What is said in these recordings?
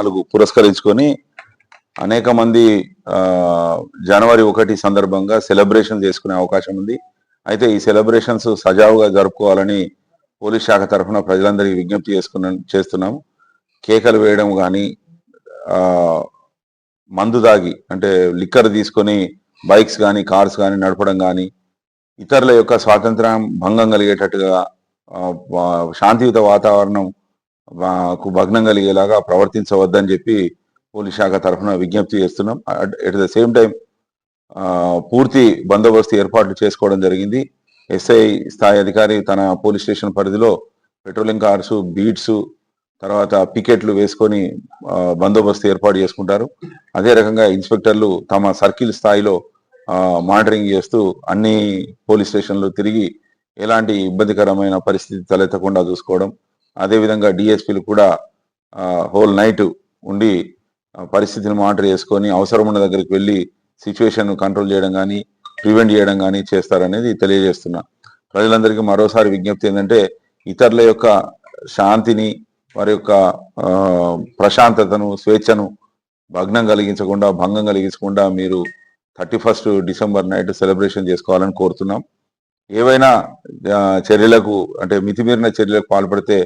నాలుగు పురస్కరించుకొని అనేక మంది జనవరి ఒకటి సందర్భంగా సెలబ్రేషన్ చేసుకునే అవకాశం ఉంది. అయితే ఈ సెలబ్రేషన్స్ సజావుగా జరుపుకోవాలని పోలీస్ శాఖ తరఫున ప్రజలందరికీ విజ్ఞప్తి చేసుకున్న చేస్తున్నాము కేకలు వేయడం కానీ మందు దాగి అంటే లిక్కర్ తీసుకొని బైక్స్ కానీ కార్స్ కానీ నడపడం కానీ ఇతరుల యొక్క స్వాతంత్రం భంగం కలిగేటట్టుగా శాంతియుత వాతావరణం మాకు భగ్నం కలిగేలాగా ప్రవర్తించవద్దని చెప్పి పోలీస్ శాఖ తరఫున విజ్ఞప్తి చేస్తున్నాం. అట్ ద సేమ్ టైం పూర్తి బందోబస్తు ఏర్పాట్లు చేసుకోవడం జరిగింది. ఎస్ఐ స్థాయి అధికారి తన పోలీస్ స్టేషన్ పరిధిలో పెట్రోలింగ్ కార్స్ బీట్స్ తర్వాత పికెట్లు వేసుకొని బందోబస్తు ఏర్పాటు చేసుకుంటారు. అదే రకంగా ఇన్స్పెక్టర్లు తమ సర్కిల్ స్థాయిలో మానిటరింగ్ చేస్తూ అన్ని పోలీస్ స్టేషన్లు తిరిగి ఎలాంటి ఇబ్బందికరమైన పరిస్థితి తలెత్తకుండా చూసుకోవడం అదేవిధంగా డిఎస్పీలు కూడా హోల్ నైట్ ఉండి పరిస్థితిని మానిటర్ చేసుకొని అవసరం ఉన్న దగ్గరికి వెళ్ళి సిచ్యువేషన్ కంట్రోల్ చేయడం కానీ ప్రివెంట్ చేయడం కానీ చేస్తారనేది తెలియజేస్తున్నా. ప్రజలందరికీ మరోసారి విజ్ఞప్తి ఏంటంటే ఇతరుల యొక్క శాంతిని వారి యొక్క ప్రశాంతతను స్వేచ్ఛను భగ్నం కలిగించకుండా భంగం కలిగించకుండా మీరు thirty first December night celebration చేసుకోవాలని కోరుతున్నాం. ఏవైనా చర్యలకు అంటే మితిమీరిన చర్యలకు పాల్పడితే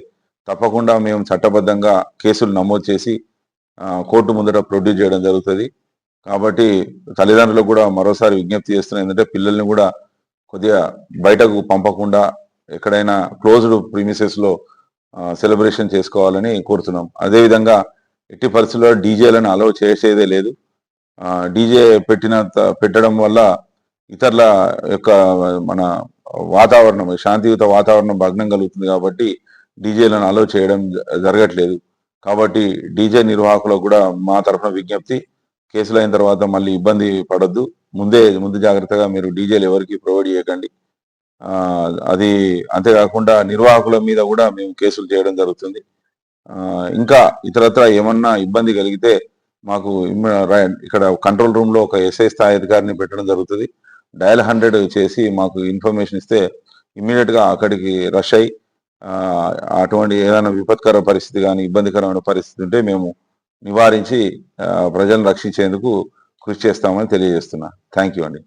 తప్పకుండా మేము చట్టబద్ధంగా కేసులు నమోదు చేసి కోర్టు ముందర ప్రొడ్యూస్ చేయడం జరుగుతుంది. కాబట్టి తల్లిదండ్రులకు కూడా మరోసారి విజ్ఞప్తి చేస్తున్నాం ఏంటంటే పిల్లల్ని కూడా కొద్దిగా బయటకు పంపకుండా ఎక్కడైనా క్లోజ్డ్ ప్రీమిసెస్లో సెలబ్రేషన్ చేసుకోవాలని కోరుతున్నాం. అదేవిధంగా ఎట్టి పరిస్థితుల్లో డీజేలను అలౌ చేసేదే లేదు. డీజే పెట్టిన పెట్టడం వల్ల ఇతరుల యొక్క మన వాతావరణం శాంతియుత వాతావరణం భగ్నం కలుగుతుంది కాబట్టి డీజేలను అలో చేయడం జ- జరగట్లేదు. కాబట్టి డీజే నిర్వాహకులకు కూడా మా తరఫున విజ్ఞప్తి కేసులు అయిన తర్వాత మళ్ళీ ఇబ్బంది పడద్దు. ముందే ముందు జాగ్రత్తగా మీరు డీజేలు ఎవరికి ప్రొవైడ్ చేయకండి. అది అంతేకాకుండా నిర్వాహకుల మీద కూడా మేము కేసులు చేయడం జరుగుతుంది. ఇంకా ఇతరత్ర ఏమన్నా ఇబ్బంది కలిగితే మాకు ఇక్కడ కంట్రోల్ రూమ్లో ఒక ఎస్ఐ స్థాయి అధికారిని పెట్టడం జరుగుతుంది. డయల్ హండ్రెడ్ చేసి మాకు ఇన్ఫర్మేషన్ ఇస్తే ఇమ్మీడియట్గా అక్కడికి రష్ అయ్యి అటువంటి ఏదైనా విపత్కర పరిస్థితి కానీ ఇబ్బందికరమైన పరిస్థితి ఉంటే మేము నివారించి ప్రజలను రక్షించేందుకు కృషి చేస్తామని తెలియజేస్తున్నా. థ్యాంక్ యూ అండి.